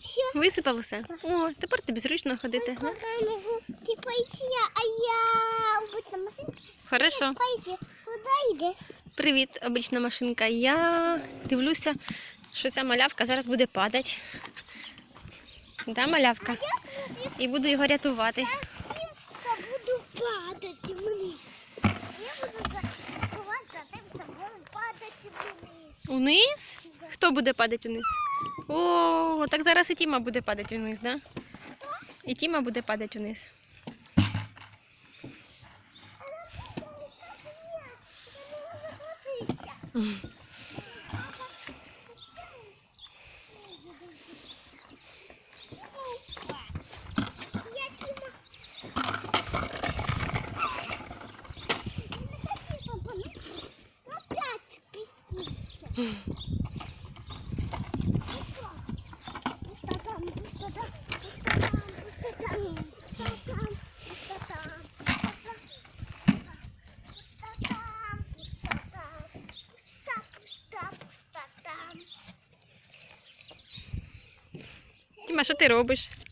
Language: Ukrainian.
Все. Висипав усе? О, тепер тобі зручно ходити. га? Куда я могу и пойти, а я обычно машинка. Хорошо. Пойди. Куда идешь? Привіт, обична машинка. Я дивлюся, що ця малявка зараз буде падати. Да, малявка? І буду його рятувати. Я буду падать вниз. Я буду за тем, что буду падать вниз. Униз? Хто буде падати вниз? О, так зараз і Тіма буде падати вниз, да? І Тіма буде падати вниз. Я de Machaterobas.